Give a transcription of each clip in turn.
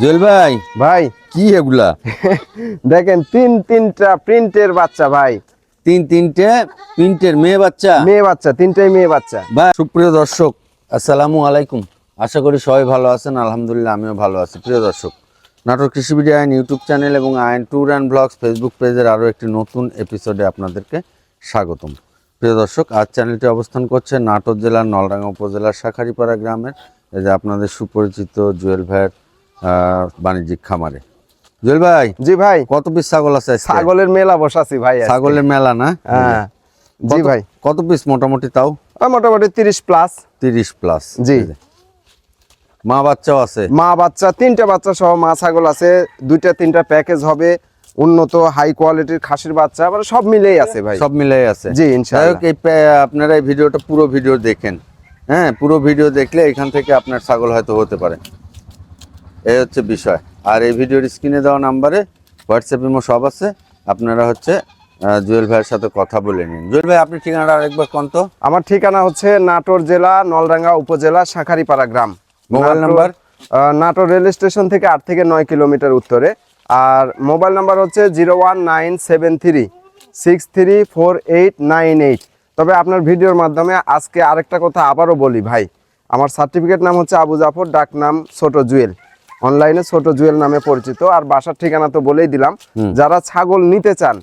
জুয়েল ভাই। ভাই। কি এগুলা? দেখেন তিন তিনটা প্রিন্টের বাচ্চা ভাই। তিন তিনটে প্রিন্টের মেয়ে বাচ্চা? মেয়ে বাচ্চা তিনটাই মেয়ে বাচ্চা। ভাই সুপ্রিয় দর্শক আসসালামু আলাইকুম। আশা করি সবাই ভালো আছেন আলহামদুলিল্লাহ আমিও ভালো আছি। প্রিয় দর্শক নাটোর কৃষি বিডি আইন ইউটিউব চ্যানেল এবং আইন ট্যুর অ্যান্ড ব্লগস ফেসবুক পেজের আরও একটি নতুন এপিসোডে আপনাদেরকে স্বাগতম। প্রিয় দর্শক আজ চ্যানেলটি অবস্থান করছে নাটোর জেলার নলডাঙ্গা উপজেলার শাখারিপাড়া গ্রামের। এই যে আপনাদের সুপরিচিত জুয়েল ভাইয়ের বাণিজ্যিক খামারে। জুয়েল ভাই জি ভাই। কত পিস ছাগল আছে ছাগলের মেলা বসাছি ভাই ছাগলের মেলা না? হ্যাঁ। জি ভাই। কত পিস মোটামুটি তাও? মোটামুটি তিরিশ প্লাস। তিরিশ প্লাস। জি। মা বাচ্চাও আছে? মা বাচ্চা তিনটা বাচ্চা সহ মা ছাগল আছে। দুইটা তিনটা প্যাকেজ হবে। উন্নত হাই কোয়ালিটির খাসির বাচ্চা মানে সব মিলেই আছে ভাই। সব মিলেই আছে। জি, ইনশাআল্লাহ। এই আপনারা এই ভিডিওটা পুরো ভিডিও দেখেন। হ্যাঁ পুরো ভিডিও দেখলে এখান থেকে আপনার ছাগল হয়তো হতে পারে। এই হচ্ছে বিষয়। আর এই ভিডিওর স্ক্রিনে দেওয়া নাম্বারে হোয়াটসঅ্যাপ ইমো সব আছে। আপনারা হচ্ছে জুয়েল ভাইয়ের সাথে কথা বলে নিন। জুয়েল ভাই আপনি ঠিকানাটা আরেকবার কোন তো? আমার ঠিকানা হচ্ছে নাটোর জেলা নলডাঙ্গা উপজেলা শাখারিপাড়া গ্রাম। Mobile number? Natore rail station থেকে আট থেকে নয় কিলোমিটার উত্তরে। আর মোবাইল নাম্বার হচ্ছে zero one nine seven three six three four eight nine eight. তবে আপনার ভিডিওর মাধ্যমে আজকে আরেকটা কথা আবারও বলি ভাই। আমার সার্টিফিকেট নাম হচ্ছে আবু জাফর ডাক নাম ছোট জুয়েল। অনলাইনে ছোট জুয়েল নামে পরিচিত আর বাসার ঠিকানা তো বলেই দিলাম। যারা ছাগল নিতে চান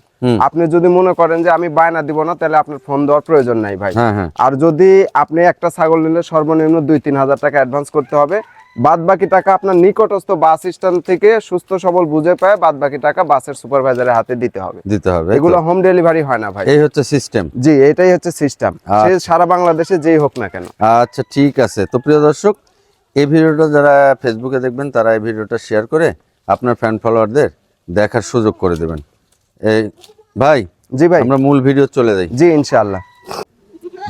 আপনি যদি মনে করেন যে আমি বায়না দিব না তাহলে আপনার ফোন দেওয়ার প্রয়োজন নাই ভাই। হ্যাঁ হ্যাঁ। আর যদি আপনি একটা ছাগল নিলে সর্বনিম্ন দুই তিন হাজার টাকা অ্যাডভান্স করতে হবে। বাদ বাকি টাকা আপনার নিকটস্থ বাস স্ট্যান্ড থেকে সুস্থ সবল বুঝে পায় বাদ বাকি টাকা বাসের সুপারভাইজারের হাতে দিতে হবে। দিতে হবে এগুলো হোম ডেলিভারি হয় না ভাই। এই হচ্ছে সিস্টেম জি এটাই হচ্ছে সিস্টেম আচ্ছা। সে সারা বাংলাদেশে যেই হোক না কেন। আচ্ছা ঠিক আছে। তো প্রিয় দর্শক এই ভিডিওটা যারা ফেসবুকে দেখবেন তারা এই ভিডিওটা শেয়ার করে আপনার ফ্যান ফলোয়ারদের দেখার সুযোগ করে দেবেন। এই ভাই জি ভাই। আমরা মূল ভিডিও চলে যাই। জি ইনশাআল্লাহ।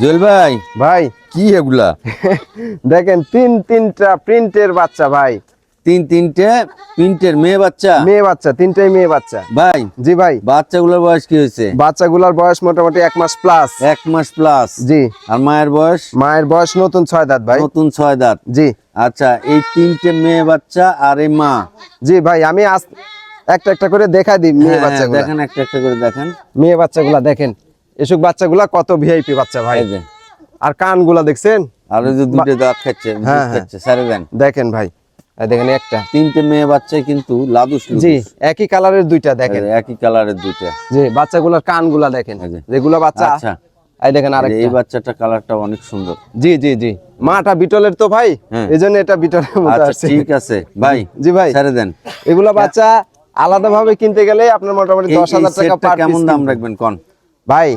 জুয়েল ভাই ভাই। কি এগুলা? দেখেন তিন তিনটা প্রিন্টের বাচ্চা ভাই। তিন তিনটে প্রিন্টের মেয়ে বাচ্চা? মেয়ে বাচ্চা তিনটাই মেয়ে বাচ্চা। ভাই জি ভাই। বাচ্চাগুলোর বয়স কি হয়েছে? বাচ্চাগুলোর বয়স মোটামুটি এক মাস প্লাস এক মাস প্লাস জি। আর মায়ের বয়স? মায়ের বয়স নতুন ছয় দাঁত ভাই। নতুন ছয় দাঁত। জি। আচ্ছা এই তিনটে মেয়ে বাচ্চা আর এই মা? জি ভাই আমি আজ একটা একটা করে দেখা দিই মেয়ে হ্যাঁ, বাচ্চাগুলা। দেখেন একটা একটা করে দেখেন। মেয়ে বাচ্চাগুলা দেখেন এসব বাচ্চাগুলা কত ভিআইপি বাচ্চা ভাই। আর কানগুলা দেখছেন? আর দুটো দাঁত খাচ্ছে হ্যাঁ, হ্যাঁ। দেখেন ভাই দেখেন একটা। তিনটে মেয়ে বাচ্চা কিন্তু লাদুস জি একই কালারের দুইটা দেখেন। একই কালারের দুইটা। জি বাচ্চাগুলার কানগুলা দেখেন। যেগুলো বাচ্চা আচ্ছা। এই দেখেন এই বাচ্চাটা কালারটা অনেক সুন্দর। জি জি জি। মাটা বিটলের তো ভাই হ্যাঁ। এই জন্য এটা বিটলের মতো আচ্ছা আসছে ঠিক আছে। ভাই জি ভাই। ছেড়ে দেন। এগুলা বাচ্চা আলাদা ভাবে কিনতে গেলে আপনার মোটামুটি এই- দশ এই হাজার টাকা সেটটা পার কেমন দাম রাখবেন কোন? ভাই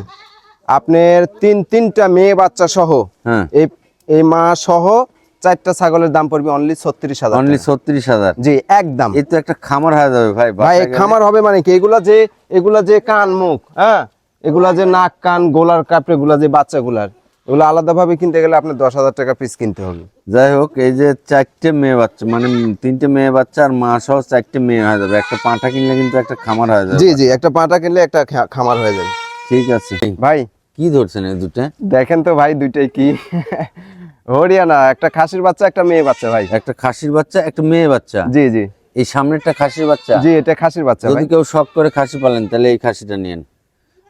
আপনার তিন তিনটা মেয়ে বাচ্চা সহ হ্যাঁ। এই এই মা সহ চারটা ছাগলের দাম পড়বে অনলি ছত্রিশ হাজার অনলি। ছত্রিশ হাজার। জি একদম। এই তো একটা খামার হয়ে যাবে ভাই ভাই খামার হবে মানে কি? এগুলা যে এগুলা যে কান মুখ হ্যাঁ? এগুলা যে নাক কান গোলার কাপড়ে গুলা যে বাচ্চাগুলার এগুলো আলাদা ভাবে কিনতে গেলে আপনার দশ হাজার টাকা পিস কিনতে হবে। যাই হোক এই যে চারটে মেয়ে বাচ্চা মানে তিনটে মেয়ে বাচ্চা আর মা সহ চারটে মেয়ে হয়ে যাবে। একটা পাঁঠা কিনলে কিন্তু একটা খামার হয়ে যাবে। জি জি একটা পাটা কিনলে একটা খামার হয়ে যাবে। ঠিক আছে। ভাই। কি ধরছেন এই দুটা? দেখেন তো ভাই দুইটাই কি? হরিয়ানা একটা খাসির বাচ্চা একটা মেয়ে বাচ্চা ভাই। একটা খাসির বাচ্চা একটা মেয়ে বাচ্চা? জি জি। এই সামনেরটা খাসির বাচ্চা? জি এটা খাসির বাচ্চা যদি কেউ শখ করে খাসি পালেন তাহলে এই খাসিটা নিন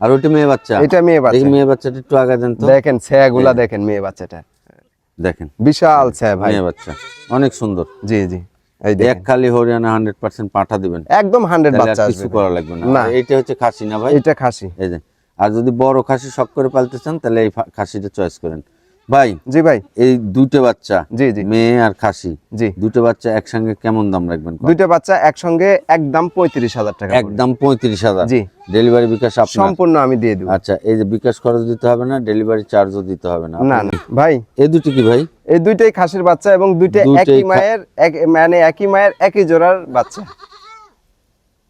আর ওইটা মেয়ে বাচ্চা? এটা মেয়ে এই বাচ্চা মেয়ে বাচ্চাটা একটু আগে দেন তো। দেখেন ছ্যাগুলা দেখেন মেয়ে বাচ্চাটা। দেখেন। বিশাল ছ্যা ভাই। মেয়ে বাচ্চা। অনেক সুন্দর। জি জি। এই দেখেন। খালি হরিয়ানা হান্ড্রেড পার্সেন্ট পাঠা দিবেন। একদম হান্ড্রেড তাহলে আর বাচ্চা কিছু করা লাগবে না। এইটা হচ্ছে খাসি না ভাই? এটা খাসি। এই যে। আর যদি বড় খাসি শখ করে পালতে চান তাহলে এই খাসিটা চয়েস করেন। ভাই জি ভাই। এই দুটো বাচ্চা জি জি। মেয়ে আর খাসি জি। দুটো বাচ্চা একসঙ্গে কেমন দাম রাখবেন? দুইটা বাচ্চা একসঙ্গে একদম পঁয়ত্রিশ হাজার টাকা। একদম পঁয়ত্রিশ হাজার। জি। ডেলিভারি বিকাশ সম্পূর্ণ আমি দিয়ে দেবো। আচ্ছা এই যে বিকাশ খরচ দিতে হবে না ডেলিভারি চার্জও দিতে হবে না। না না। ভাই এই দুটো কি ভাই? এই দুইটাই খাসির বাচ্চা এবং দুইটা দুইটাই একই মায়ের এক মানে একই মায়ের একই জোড়ার বাচ্চা।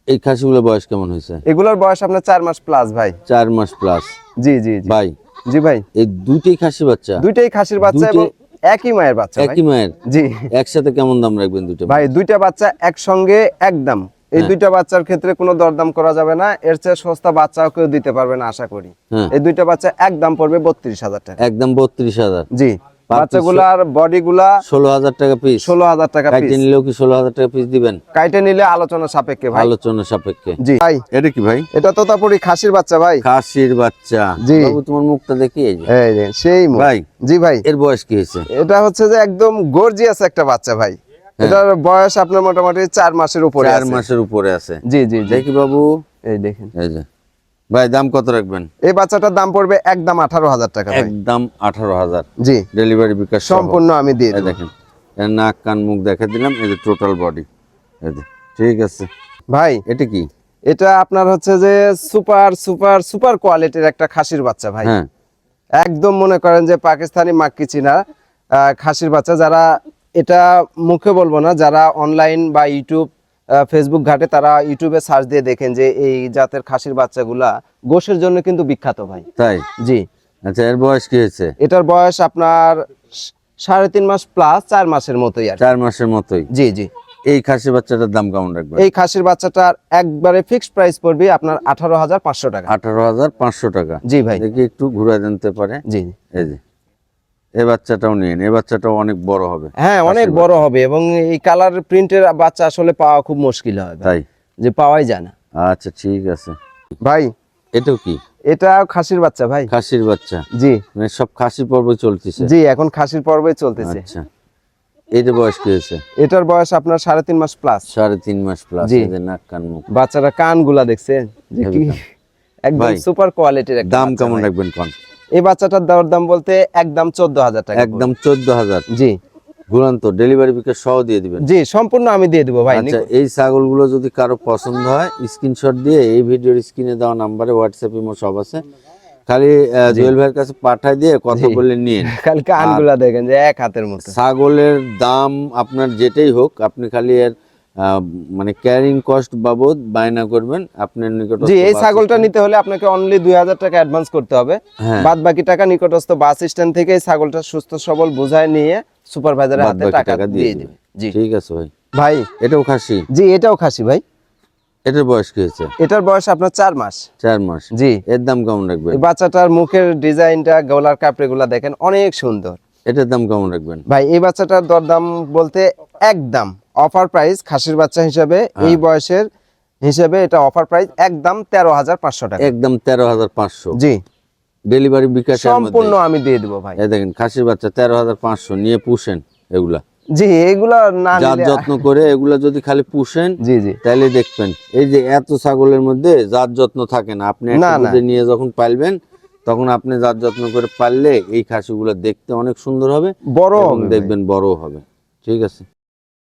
এই খাসিগুলো বয়স কেমন হয়েছে? এগুলোর বয়স আপনার চার মাস প্লাস ভাই। চার মাস প্লাস জি জি। ভাই জি ভাই। এই দুইটাই খাসি বাচ্চা। দুইটাই খাসির বাচ্চা এবং একই মায়ের বাচ্চা একই মায়ের। জি। একসাথে কেমন দাম রাখবেন দুইটা ভাই দুইটা বাচ্চা একসঙ্গে একদম এই দুইটা বাচ্চার ক্ষেত্রে কোনো দরদাম করা যাবে না। এর চেয়ে সস্তা বাচ্চাও কেউ দিতে পারবে না আশা করি। হ্যাঁ। এই দুইটা বাচ্চা একদম পড়বে বত্রিশ হাজার টাকা। একদম বত্রিশ হাজার। জি। বাচ্চাগুলার বডিগুলা ষোলো হাজার টাকা পিস ষোলো হাজার টাকা কাইটে নিলেও কি ষোলো হাজার টাকা পিস দিবেন? কাইটে নিলে আলোচনা সাপেক্ষে ভাই। আলোচনা সাপেক্ষে। জি। ভাই এটা কি ভাই? এটা তোতাপুরি খাসির বাচ্চা ভাই। খাসির বাচ্চা। জি। বাবু তোমার মুখটা দেখি এই যে। সেই মুখ। ভাই জি ভাই। এর বয়স কি হয়েছে? এটা হচ্ছে যে একদম গর্জিয়াস একটা বাচ্চা ভাই। এটার বয়স আপনার মোটামুটি চার মাসের উপরে চার মাসের উপরে আছে। জি জি জি। দেখি বাবু। এই দেখেন। এই যে। ভাই দাম কত রাখবেন? এই বাচ্চাটার দাম পড়বে একদম আঠারো হাজার টাকা একদম আঠারো হাজার। জি। ডেলিভারি বিকাশ সম্পূর্ণ আমি দিয়ে দেখেন নাক কান মুখ দেখে দিলাম এই যে টোটাল বডি ঠিক আছে। ভাই এটা কি? এটা আপনার হচ্ছে যে সুপার সুপার সুপার কোয়ালিটির একটা খাসির বাচ্চা ভাই। হ্যাঁ। একদম মনে করেন যে পাকিস্তানি মাক্কি চিনা খাসির বাচ্চা। যারা এটা মুখে বলব না যারা অনলাইন বা ইউটিউব ফেসবুক ঘাটে তারা ইউটিউবে সার্চ দিয়ে দেখেন যে এই জাতের খাসির বাচ্চাগুলা গোশের জন্য কিন্তু বিখ্যাত ভাই। তাই? জি। আচ্ছা এর বয়স কি হয়েছে? এটার বয়স আপনার সাড়ে তিন মাস প্লাস চার মাসের মতোই আর চার মাসের মতোই? জি জি। এই খাসির বাচ্চাটার দাম কেমন রাখবেন? এই খাসির বাচ্চাটার একবারে ফিক্সড প্রাইস পড়বে আপনার আঠারো হাজার পাঁচশো টাকা। আঠারো হাজার পাঁচশো টাকা। জি ভাই। দেখি একটু ঘুরে জানতে পারে। জি। এই যে। এই বাচ্চাটাও নিন এই বাচ্চাটাও অনেক বড় হবে। হ্যাঁ অনেক বড় হবে এবং এই কালার প্রিন্টের বাচ্চা আসলে পাওয়া খুব মুশকিল হয় তাই? যে পাওয়াই যায় না। আচ্ছা ঠিক আছে। ভাই এটাও কি? এটা খাসির বাচ্চা ভাই। খাসির বাচ্চা? জি। মানে সব চলতেছে? জি এখন খাসির পর্বই চলতেছে। আচ্ছা। বয়স কি হয়েছে? এটার বয়স আপনার সাড়ে তিন মাস প্লাস সাড়ে তিন মাস প্লাস। নাক কান মুখ। বাচ্চারা কানগুলা দেখছেন? যে একদম সুপার কোয়ালিটির দাম কেমন রাখবেন কোন? এই বাচ্চাটার দেওয়ার দাম বলতে একদম চোদ্দ হাজার টাকা একদম চোদ্দ হাজার। জি। ঘুরান্ত ডেলিভারি বিকাশ সহ দিয়ে দিবেন। জি সম্পূর্ণ আমি দিয়ে দেবো ভাই আচ্ছা এই ছাগলগুলো যদি কারও পছন্দ হয় স্ক্রিনশট দিয়ে এই ভিডিওর স্ক্রিনে দেওয়া নাম্বারে হোয়াটসঅ্যাপ ইমো সব আছে। খালি জুয়েল ভাইয়ের কাছে পাঠাই দিয়ে কত বলে নিন। খালি কানগুলা দেখেন যে এক হাতের মতো। ছাগলের দাম আপনার যেটাই হোক আপনি খালি এর মানে ক্যারিং কস্ট বাবদ বায়না করবেন আপনার নিকট জি এই ছাগলটা নিতে হলে আপনাকে অনলি দুই হাজার টাকা অ্যাডভান্স করতে হবে। হ্যাঁ। বাদ বাকি টাকা নিকটস্থ বাস স্ট্যান্ড থেকে এই ছাগলটা সুস্থ সবল বোঝায় নিয়ে সুপারভাইজারের হাতে টাকা দিয়ে দিবে। দিবে। জি। ঠিক আছে ভাই। ভাই। এটাও খাসি? জি এটাও খাসি ভাই। এটার বয়স কি হয়েছে? এটার বয়স আপনার চার মাস। চার মাস। জি। এর দাম কেমন রাখবেন? বাচ্চাটার মুখের ডিজাইনটা গলার কাপড়েগুলা দেখেন অনেক সুন্দর। এটার দাম কেমন রাখবেন? ভাই এই বাচ্চাটার দরদাম বলতে একদম অফার প্রাইস খাসির বাচ্চা হিসাবে হ্যাঁ। এই বয়সের হিসেবে এটা অফার প্রাইস একদম তেরো হাজার পাঁচশো টাকা। একদম তেরো হাজার পাঁচশো। জি। ডেলিভারি বিকাশের সম্পূর্ণ আমি দিয়ে দেবো ভাই। দেখেন খাসির বাচ্চা তেরো হাজার পাঁচশো নিয়ে পুষেন এগুলা। জি এগুলো না যত্ন করে এগুলা যদি খালি পুষেন জি জি। তাহলে দেখবেন এই যে এত ছাগলের মধ্যে জাত যত্ন থাকে না আপনি। নিয়ে যখন পালবেন তখন আপনি জাত যত্ন করে পাললে এই খাসিগুলো দেখতে অনেক সুন্দর হবে বড়। দেখবেন বড় হবে। ঠিক আছে?